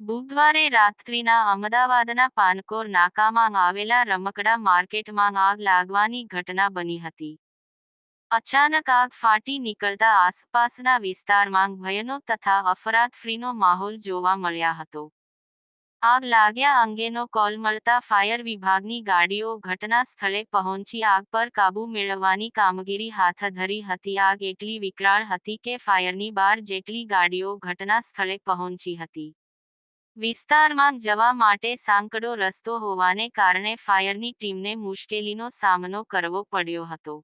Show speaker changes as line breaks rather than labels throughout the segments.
બુધવારે રાત્રિના અમદાવાદના પાનકોર નાકામાં આવેલા રમકડા માર્કેટમાં આગ લાગવાની ઘટના બની હતી. અચાનક આગ ફાટી નીકળતા આસપાસના વિસ્તારમાં ભયનો તથા અફરાતફરીનો માહોલ જોવા મળ્યા હતો. આગ લાગ્યા અંગેનો કોલ મળતા ફાયર વિભાગની ગાડીઓ ઘટના સ્થળે પહોંચી આગ પર કાબૂ મેળવવાની કામગીરી હાથ ધરી હતી. આગ એટલી વિકરાળ હતી કે ફાયરની બાર જેટલી ગાડીઓ ઘટના સ્થળે પહોંચી હતી. વિસ્તારમાં જવા માટે સાંકડો રસ્તો હોવાને કારણે ફાયરની ટીમને મુશ્કેલીનો સામનો કરવો પડ્યો હતો.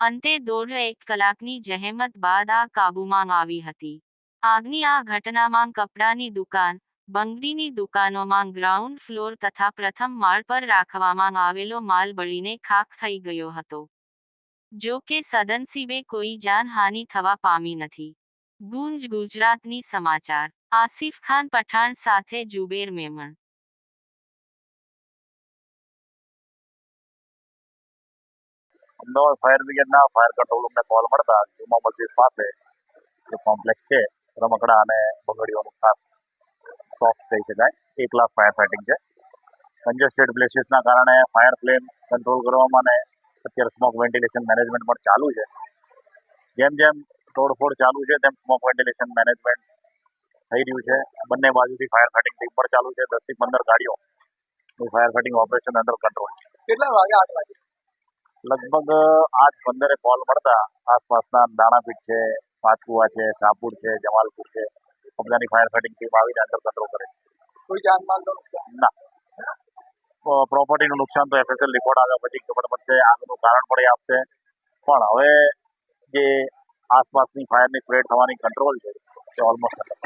અંતે દોઢ એક કલાકની જહેમત બાદ આ કાબૂમાં આવી હતી. આગની આ ઘટનામાં કપડાની દુકાન, બંગડીની દુકાનોમાં ગ્રાઉન્ડ ફ્લોર તથા પ્રથમ માળ પર રાખવામાં આવેલો માલ બળીને ખાખ થઈ ગયો હતો. જો કે સદનસીબે કોઈ જાનહાનિ થવા પામી નથી. ગુંજ ગુજરાતની સમાચાર આસિફ ખાન પઠાણ સાથે જુબેર મેમણ
અમદાવાદ ફાયર બ્રિગેડના ફાયર કંટ્રોલ રૂમને કોલ મળતા જુમા મસ્જિદ પાસે જે કોમ્પ્લેક્સ છે રમકડા અને બંગડીઓનું ખાસ શોપ કહી શકાય એ ક્લાસ ફાયર ફાઇટિંગ છે કન્જેસ્ટેડ પ્લેસીસના કારણે ફાયર ફ્લેમ કંટ્રોલ કરવામાં અને અત્યારે સ્મોક વેન્ટિલેશન મેનેજમેન્ટ પણ ચાલુ છે જેમ જેમ તોડફોડ ચાલુ છે તેમ સ્મોક વેન્ટિલેશન મેનેજમેન્ટ થઈ રહ્યું છે. બંને બાજુથી ફાયર ફાઇટિંગ ટીમ પણ ચાલુ છે દસથી પંદર ગાડીઓ. Fire fighting operation under control
કેટલા વાગે આઠ વાગે?
લગભગ આઠ પંદરે કોલ મળતા. આસપાસના દાણાપીઠ છે પાથકુવા છે શાહપુર છે જમાલપુર છે. બધાની ફાયર ફાઇટિંગ ટીમ આવીને અંદર કંટ્રોલ કરે
કોઈ જાનમાલ
ના પ્રોપર્ટીનું નુકસાન તો એફએસએલ રિપોર્ટ આવ્યા પછી ખબર પડશે. આગનું કારણ પણ એ આપશે. પણ હવે જે આસપાસની ફાયરની સ્પ્રેડ થવાની કંટ્રોલ છે. ઓલમોસ્ટ